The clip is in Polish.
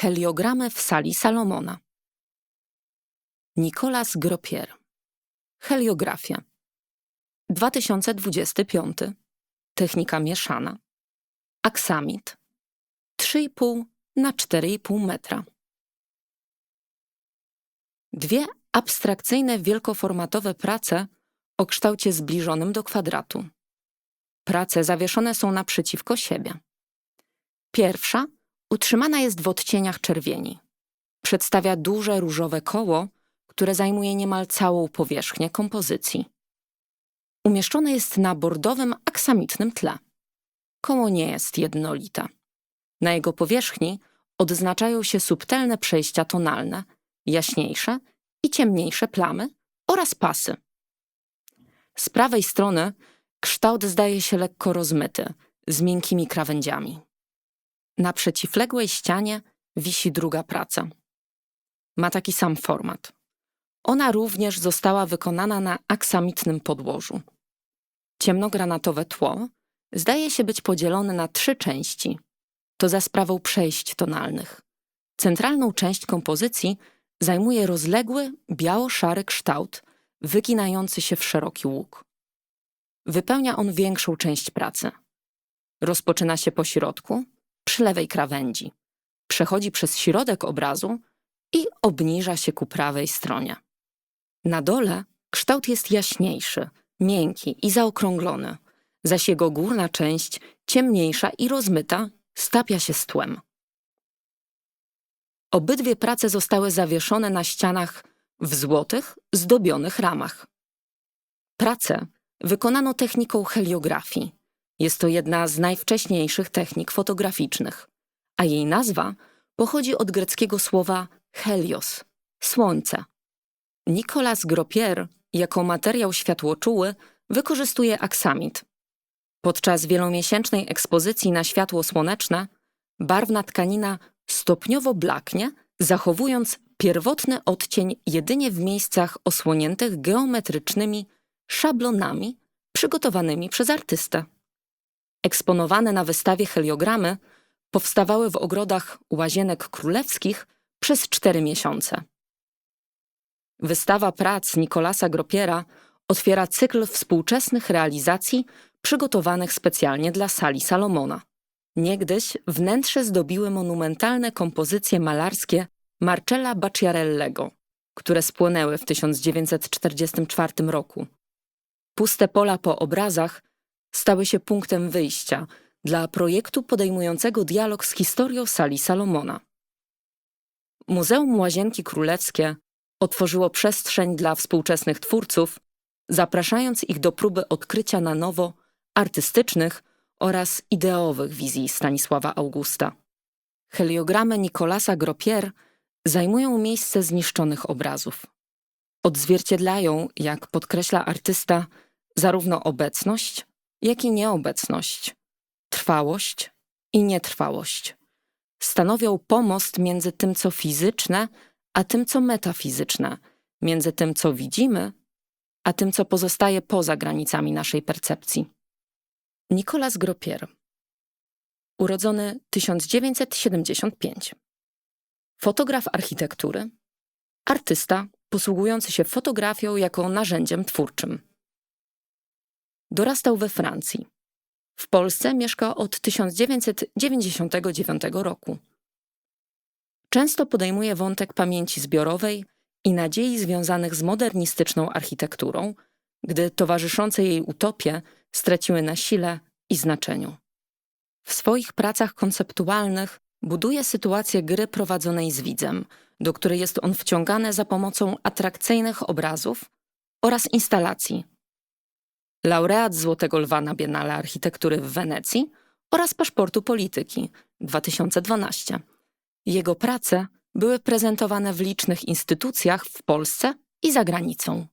Heliogramy w sali Salomona. Nicolas Gropier. Heliografia. 2025. Technika mieszana. Aksamit. 3,5 na 4,5 metra. Dwie abstrakcyjne wielkoformatowe prace o kształcie zbliżonym do kwadratu. Prace zawieszone są naprzeciwko siebie. Pierwsza utrzymana jest w odcieniach czerwieni. Przedstawia duże różowe koło, które zajmuje niemal całą powierzchnię kompozycji. Umieszczone jest na bordowym aksamitnym tle. Koło nie jest jednolite. Na jego powierzchni odznaczają się subtelne przejścia tonalne, jaśniejsze i ciemniejsze plamy oraz pasy. Z prawej strony kształt zdaje się lekko rozmyty, z miękkimi krawędziami. Na przeciwległej ścianie wisi druga praca. Ma taki sam format. Ona również została wykonana na aksamitnym podłożu. Ciemnogranatowe tło zdaje się być podzielone na trzy części. To za sprawą przejść tonalnych. Centralną część kompozycji zajmuje rozległy, biało-szary kształt, wyginający się w szeroki łuk. Wypełnia on większą część pracy. Rozpoczyna się po środku, przy lewej krawędzi. Przechodzi przez środek obrazu i obniża się ku prawej stronie. Na dole kształt jest jaśniejszy, miękki i zaokrąglony, zaś jego górna część, ciemniejsza i rozmyta, stapia się z tłem. Obydwie prace zostały zawieszone na ścianach w złotych, zdobionych ramach. Prace wykonano techniką heliografii. Jest to jedna z najwcześniejszych technik fotograficznych, a jej nazwa pochodzi od greckiego słowa helios słońce. Nicolas Gropier jako materiał światłoczuły wykorzystuje aksamit. Podczas wielomiesięcznej ekspozycji na światło słoneczne barwna tkanina stopniowo blaknie, zachowując pierwotny odcień jedynie w miejscach osłoniętych geometrycznymi szablonami przygotowanymi przez artystę. Eksponowane na wystawie heliogramy powstawały w ogrodach łazienek królewskich przez cztery miesiące. Wystawa prac Nikolasa Gropiera otwiera cykl współczesnych realizacji przygotowanych specjalnie dla sali Salomona. Niegdyś wnętrze zdobiły monumentalne kompozycje malarskie Marcella Bacciarellego, które spłonęły w 1944 roku. Puste pola po obrazach stały się punktem wyjścia dla projektu podejmującego dialog z historią sali Salomona. Muzeum Łazienki Królewskie otworzyło przestrzeń dla współczesnych twórców, zapraszając ich do próby odkrycia na nowo artystycznych oraz ideowych wizji Stanisława Augusta. Heliogramy Nicolasa Gropier zajmują miejsce zniszczonych obrazów. Odzwierciedlają, jak podkreśla artysta, zarówno obecność, jak i nieobecność, trwałość i nietrwałość. Stanowią pomost między tym, co fizyczne, a tym, co metafizyczne, między tym, co widzimy, a tym, co pozostaje poza granicami naszej percepcji. Nicolas Gropier, urodzony 1975. Fotograf architektury, artysta posługujący się fotografią jako narzędziem twórczym. Dorastał we Francji. W Polsce mieszka od 1999 roku. Często podejmuje wątek pamięci zbiorowej i nadziei związanych z modernistyczną architekturą, gdy towarzyszące jej utopie straciły na sile i znaczeniu. W swoich pracach konceptualnych buduje sytuację gry prowadzonej z widzem, do której jest on wciągany za pomocą atrakcyjnych obrazów oraz instalacji. Laureat Złotego Lwa na Biennale Architektury w Wenecji oraz Paszportu Polityki 2012. Jego prace były prezentowane w licznych instytucjach w Polsce i za granicą.